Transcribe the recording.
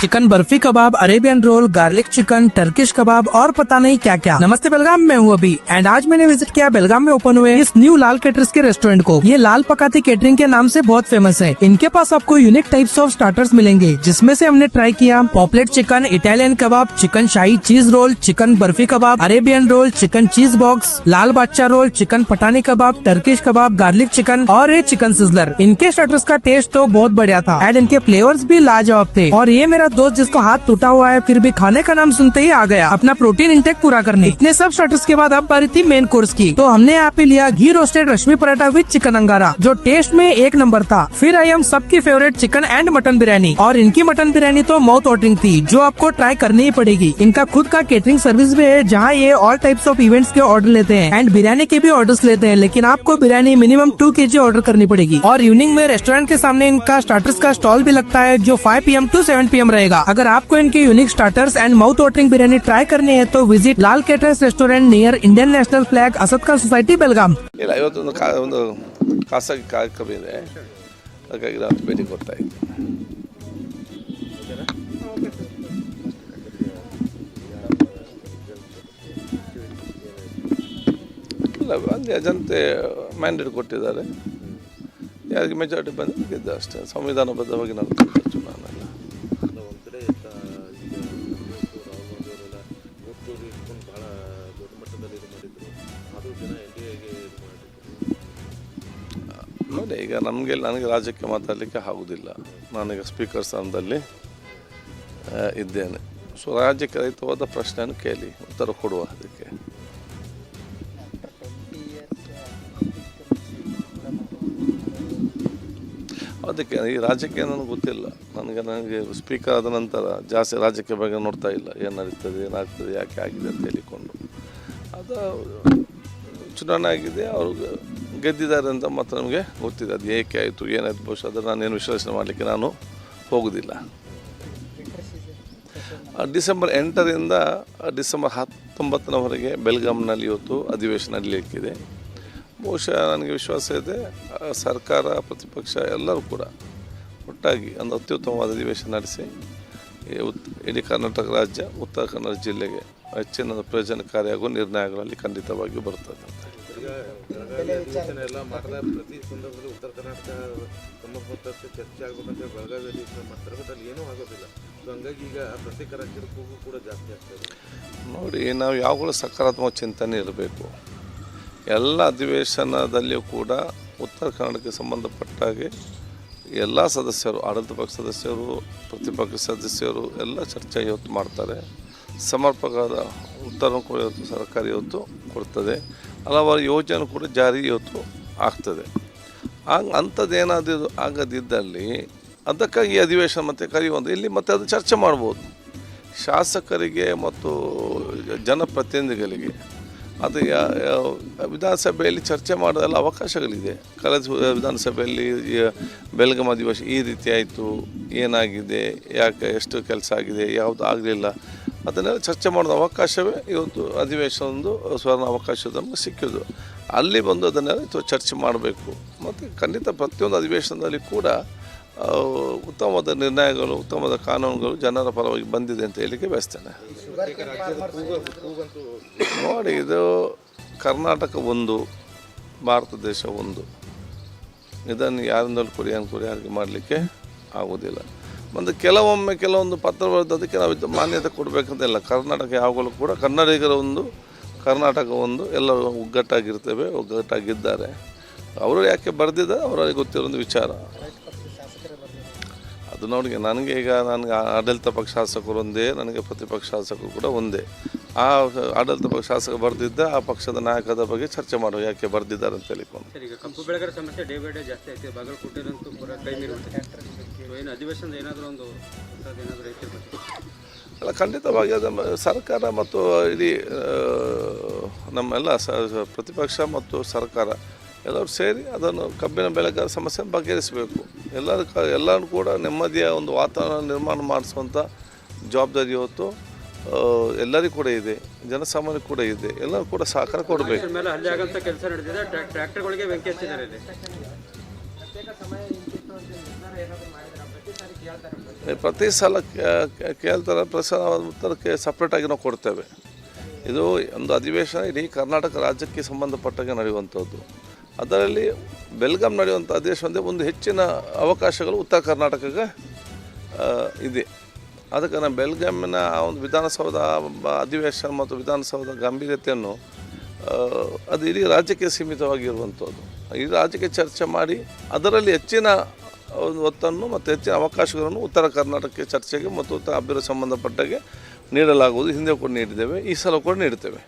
Chicken barfi kebab, Arabian roll garlic chicken Turkish kebab और पता नहीं क्या क्या नमस्ते बेलगाम, मैं हूँ अभी। एंड आज मैंने विज़िट किया बेलगाम में ओपन हुए इस न्यू लाल केटर्स के रेस्टोरेंट को। ये लाल पकाती केटरिंग के नाम से बहुत फ़ेमस है। इनके पास आपको यूनिक टाइप्स ऑफ़ स्टार्टर्स मिलेंगे, जिसमें से हमने ट्राई किया pomfret chicken Italian kebab chicken shahi cheese roll chicken barfi kebab, Arabian roll chicken cheese box Lal Badshah roll chicken Pathani kebab Turkish kebab garlic chicken और ये chicken sizzler इनके starters का taste तो बहुत बढ़िया था। And इनके flavours भी लाजवाब थे। और ये मेरा दोस्त जिसको हाथ टूटा हुआ है, फिर भी खाने का नाम सुनते ही आ गया। अपना प्रोटीन इंटेक पूरा करने। इतने सब स्टार्टर्स के बाद अब बारी थी मेन कोर्स की। तो हमने यहाँ पे लिया ghee roasted Rashmi paratha with chicken angara, जो टेस्ट में एक नंबर था। फिर आई हम सबकी favourite chicken and mutton biryani और इनकी मटन बिरयानी तो माउथ वाटरिंग थी, जो आपको ट्राई करनी ही पड़ेगी। इनका खुद का केटरिंग सर्विस भी है, जहाँ ये ऑल टाइप्स ऑफ़ इवेंट्स के ऑर्डर लेते हैं। एंड बिरयानी के भी ऑर्डर्स लेते हैं, लेकिन आपको बिरयानी मिनिमम टू के ऑर्डर करनी पड़ेगी। और इवनिंग में रेस्टोरेंट के सामने इनका स्टार्टर्स का स्टॉल भी लगता है, जो 5 पीएम टू 7 पीएम रहेगा अगर आपको इनके unique starters and mouth watering biryani try करनी है तो visit Lal caterers restaurant near Indian national flag असदका society बेलगाम ಇಲ್ಲ ಇವತ್ತೊಂದು ಕಾ ಒಂದು ಖಾಸಗಿ ಕಾರ್ಯಕ್ರಮ ಇದೆ ಹಾಗಾಗಿ ನಾನು ಭೇಟಿ ಕೊಡ್ತಾ ಇದ್ದೆ ಇಲ್ಲ ಅಲ್ಲಿ ಜನತೆ ಮ್ಯಾಂಡೇಟ್ ಕೊಟ್ಟಿದ್ದಾರೆ ಯಾರಿಗೆ ಮೆಜಾರಿಟಿ ಬಂದರೆ ಗೆದ್ದ ಅಷ್ಟೇ ಸಂವಿಧಾನಬದ್ಧವಾಗಿ ನಡೆದ ನೋಡಿ, ಈಗ ನಮಗೆ ನನಗೆ ರಾಜ್ಯಕ್ಕೆ ಮಾತಾಡಲಿಕ್ಕೆ ಆಗುವುದಿಲ್ಲ ನಾನೀಗ ಸ್ಪೀಕರ್ ಸ್ಥಾನದಲ್ಲಿ ಇದ್ದೇನೆ. ಸೊ ರಾಜ್ಯಕ್ಕೆ ರೈತವಾದ ಪ್ರಶ್ನೆಯನ್ನು ಕೇಳಿ, ಉತ್ತರ ಕೊಡುವ ಅದಕ್ಕೆ. ಅದಕ್ಕೆ, ಈ ರಾಜ್ಯಕ್ಕೆ ನನಗೆ ಗೊತ್ತಿಲ್ಲ. ನನಗೆ ನನಗೆ ಸ್ಪೀಕರ್ ಆದ ನಂತರ ಜಾಸ್ತಿ ರಾಜ್ಯಕ್ಕೆ ಬಗ್ಗೆ ನೋಡ್ತಾ ಇಲ್ಲ. ಏನು ನಡೀತದೆ ಏನಾಗ್ತದೆ ಯಾಕೆ ಆಗಿದೆ ಅಂತ ಹೇಳಿಕೊಂಡು. ಅದು ಚುನಾವಣೆ ಆಗಿದೆ, ಅವರು ಗೆದ್ದಿದ್ದಾರೆ ಅಂತ ಮಾತ್ರ ನಮಗೆ ಗೊತ್ತಿದೆ. ಅದು ಏಕೆ ಆಯಿತು ಏನಾಯ್ತು ಬಹುಶಃ ಅದನ್ನು ನಾನೇನು ವಿಶ್ಲೇಷಣೆ ಮಾಡಲಿಕ್ಕೆ ನಾನು ಹೋಗೋದಿಲ್ಲ. ಡಿಸೆಂಬರ್ ಎಂಟರಿಂದ ಡಿಸೆಂಬರ್ ಹತ್ತೊಂಬತ್ತರವರೆಗೆ ಬೆಲ್ಗಾಮ್ನಲ್ಲಿ ಇವತ್ತು ಅಧಿವೇಶನ ನಡೀಲಿಕ್ಕಿದೆ. ಬಹುಶಃ ನನಗೆ ವಿಶ್ವಾಸ ಇದೆ ಸರ್ಕಾರ, ಪ್ರತಿಪಕ್ಷ ಎಲ್ಲರೂ ಕೂಡ ಒಟ್ಟಾಗಿ ಒಂದು ಅತ್ಯುತ್ತಮವಾದ ಅಧಿವೇಶನ ನಡೆಸಿ ಇಡೀ ಕರ್ನಾಟಕ ರಾಜ್ಯ ಉತ್ತರ ಕನ್ನಡ ಜಿಲ್ಲೆಗೆ ಹೆಚ್ಚಿನ ಪ್ರಯೋಜನಕಾರಿಯಾಗುವ ನಿರ್ಣಯಗಳಲ್ಲಿ ಖಂಡಿತವಾಗಿಯೂ ಬರ್ತದೆ ನೋಡಿ ನಾವು ಯಾವಾಗಲೂ ಸಕಾರಾತ್ಮಕ ಚಿಂತನೆ ಇರಬೇಕು. ಎಲ್ಲ ಅಧಿವೇಶನದಲ್ಲಿಯೂ ಕೂಡ ಉತ್ತರ ಕನ್ನಡಕ್ಕೆ ಸಂಬಂಧಪಟ್ಟ ಹಾಗೆ ಎಲ್ಲ ಸದಸ್ಯರು, ಆಡಳಿತ ಪಕ್ಷ ಸದಸ್ಯರು, ಪ್ರತಿಪಕ್ಷ ಸದಸ್ಯರು ಎಲ್ಲ ಚರ್ಚೆ ಇವತ್ತು ಮಾಡ್ತಾರೆ. ಸಮರ್ಪಕವಾದ ಉತ್ತರ ಕೂಡ ಇವತ್ತು ಸರ್ಕಾರ ಇವತ್ತು ಕೊಡ್ತದೆ. ಹಲವಾರು ಯೋಜನೆ ಕೂಡ ಜಾರಿ ಇವತ್ತು ಆಗ್ತದೆ. ಹಂಗೆ ಅಂಥದ್ದೇನಾದರೂ ಆಗದಿದ್ದಲ್ಲಿ ಅದಕ್ಕಾಗಿ ಈ ಅಧಿವೇಶನ ಮತ್ತೆ ಕರೆಯುವಂಥ ಇಲ್ಲಿ ಮತ್ತೆ ಅದು ಚರ್ಚೆ ಮಾಡ್ಬೋದು. ಶಾಸಕರಿಗೆ ಮತ್ತು ಜನಪ್ರತಿನಿಧಿಗಳಿಗೆ ಅದು ವಿಧಾನಸಭೆಯಲ್ಲಿ ಚರ್ಚೆ ಮಾಡೋದೆಲ್ಲ ಅವಕಾಶಗಳಿದೆ. ಕಳೆದ ವಿಧಾನಸಭೆಯಲ್ಲಿ ಬೆಳಗಾಂ ಅಧಿವೇಶನ ಈ ರೀತಿ ಆಯಿತು, ಏನಾಗಿದೆ, ಯಾಕೆ ಎಷ್ಟು ಕೆಲಸ ಆಗಿದೆ, ಯಾವುದು ಆಗಲಿಲ್ಲ, ಅದನ್ನೆಲ್ಲ ಚರ್ಚೆ ಮಾಡೋದು ಅವಕಾಶವೇ ಇವತ್ತು ಅಧಿವೇಶನ ಒಂದು ಸ್ವರ್ಣ ಅವಕಾಶ ನಮಗೆ ಸಿಕ್ಕಿದ್ದು. ಅಲ್ಲಿ ಬಂದು ಅದನ್ನೆಲ್ಲ ಚರ್ಚೆ ಮಾಡಬೇಕು. ಮತ್ತು ಖಂಡಿತ ಪ್ರತಿಯೊಂದು ಅಧಿವೇಶನದಲ್ಲಿ ಕೂಡ ಉತ್ತಮವಾದ ನಿರ್ಣಯಗಳು, ಉತ್ತಮವಾದ ಕಾನೂನುಗಳು ಜನರ ಪರವಾಗಿ ಬಂದಿದೆ ಅಂತ ಹೇಳಲಿಕ್ಕೆ ಬಯಸ್ತೇನೆ. ನೋಡಿ, ಇದು ಕರ್ನಾಟಕ ಒಂದು, ಭಾರತ ದೇಶ ಒಂದು. ಇದನ್ನು ಯಾರಿಂದಲೂ ಕೊರಿಯನ್ ಕೊರಿಯಾಗಿ ಮಾಡಲಿಕ್ಕೆ ಆಗೋದಿಲ್ಲ ಮತ್ತು ಕೆಲವೊಮ್ಮೆ ಕೆಲವೊಂದು ಪತ್ರ ಬರೆದದಕ್ಕೆ ನಾವು ಇದು ಮಾನ್ಯತೆ ಕೊಡಬೇಕಂತಿಲ್ಲ ಕರ್ನಾಟಕ ಯಾವಾಗಲೂ ಕೂಡ ಕನ್ನಡಿಗರ ಒಂದು, ಕರ್ನಾಟಕ ಒಂದು, ಎಲ್ಲರೂ ಒಗ್ಗಟ್ಟಾಗಿರ್ತೇವೆ, ಒಗ್ಗಟ್ಟಾಗಿದ್ದಾರೆ. ಅವರು ಯಾಕೆ ಬರೆದಿದ್ದಾರೆ? ಅವರಿಗೆ ಗೊತ್ತಿರೋ ಒಂದು ವಿಚಾರ. ಅದು ನೋಡಿ ನನಗೆ ಈಗ ನನಗೆ ಆಡಳಿತ ಪಕ್ಷ ಶಾಸಕರು ಒಂದೇ ನನಗೆ ಪ್ರತಿಪಕ್ಷ ಶಾಸಕರು ಕೂಡ ಒಂದೇ. ಆ ಆಡಳಿತ ಪಕ್ಷ ಶಾಸಕ ಬರೆದಿದ್ದ ಆ ಪಕ್ಷದ ನಾಯಕದ ಬಗ್ಗೆ ಚರ್ಚೆ ಮಾಡುವ ಯಾಕೆ ಬರೆದಿದ್ದಾರೆ ಅಂತ ಹೇಳಿಕೊಂಡು. ಕಬ್ಬು ಬೆಳೆಗಾರ ಸಮಸ್ಯೆ ಡೇ ಬೈ ಡೇ ಜಾಸ್ತಿ ಆಗ್ತಿದೆ ಬಾಗಲಕೋಟೆಯಲ್ಲಂತೂ ಪೂರ ಕೈ ಮೀರುತ್ತೆ ಏನು ಅಧಿವೇಶನದ ಏನಾದರೂ ಒಂದು ಅಲ್ಲ ಖಂಡಿತವಾಗಿ ಅದು ಸರ್ಕಾರ ಮತ್ತು ಇಡೀ ನಮ್ಮೆಲ್ಲ ಪ್ರತಿಪಕ್ಷ ಮತ್ತು ಸರ್ಕಾರ ಎಲ್ಲರೂ ಸೇರಿ ಅದನ್ನು ಕಬ್ಬಿನ ಬೆಳೆಗಾರ ಸಮಸ್ಯೆ ಬಗೆಹರಿಸಬೇಕು. ಎಲ್ಲರ ಕ ಎಲ್ಲರೂ ಕೂಡ ನೆಮ್ಮದಿಯ ಒಂದು ವಾತಾವರಣ ನಿರ್ಮಾಣ ಮಾಡಿಸುವಂಥ ಜವಾಬ್ದಾರಿ ಇವತ್ತು ಎಲ್ಲರಿಗೂ ಕೂಡ ಇದೆ ಜನಸಾಮಾನ್ಯ ಕೂಡ ಇದೆ ಎಲ್ಲರೂ ಕೂಡ ಸಹಕಾರ ಕೊಡಬೇಕು. ಪ್ರತಿ ಸಲ ಕೇಳ್ತಾರೆ ಪ್ರತಿ ಸಲ ಉತ್ತರಕ್ಕೆ ಸಪ್ರೇಟಾಗಿ ನಾವು ಕೊಡ್ತೇವೆ. ಇದು ಒಂದು ಅಧಿವೇಶನ ಇಡೀ ಕರ್ನಾಟಕ ರಾಜ್ಯಕ್ಕೆ ಸಂಬಂಧಪಟ್ಟಾಗೆ ನಡೆಯುವಂಥದ್ದು. ಅದರಲ್ಲಿ ಬೆಲ್ಗಾಮ್ ನಡೆಯುವಂಥ ಅಧಿವೇಶನದೇ ಒಂದು ಹೆಚ್ಚಿನ ಅವಕಾಶಗಳು ಉತ್ತರ ಕರ್ನಾಟಕಕ್ಕೆ ಇದೆ. ಅದಕ್ಕೆ ನಾನು ಬೆಲ್ಗಾಮಿನ ಆ ಒಂದು ವಿಧಾನಸೌಧ ಅಧಿವೇಶನ ಮತ್ತು ವಿಧಾನಸೌಧ ಗಾಂಭೀರ್ಯತೆಯನ್ನು ಅದು ಇಡೀ ರಾಜ್ಯಕ್ಕೆ ಸೀಮಿತವಾಗಿರುವಂಥದ್ದು. ಈ ರಾಜ್ಯಕ್ಕೆ ಚರ್ಚೆ ಮಾಡಿ ಅದರಲ್ಲಿ ಹೆಚ್ಚಿನ ಒಂದು ಒತ್ತನ್ನು ಮತ್ತು ಹೆಚ್ಚಿನ ಅವಕಾಶಗಳನ್ನು ಉತ್ತರ ಕರ್ನಾಟಕಕ್ಕೆ ಚರ್ಚೆಗೆ ಮತ್ತು ಅಭಿವೃದ್ಧಿ ಸಂಬಂಧಪಟ್ಟಾಗೆ ನೀಡಲಾಗುವುದು. ಹಿಂದೆ ಕೂಡ ನೀಡಿದ್ದೇವೆ. ಈ ಸಲ ಕೂಡ ನೀಡ್ತೇವೆ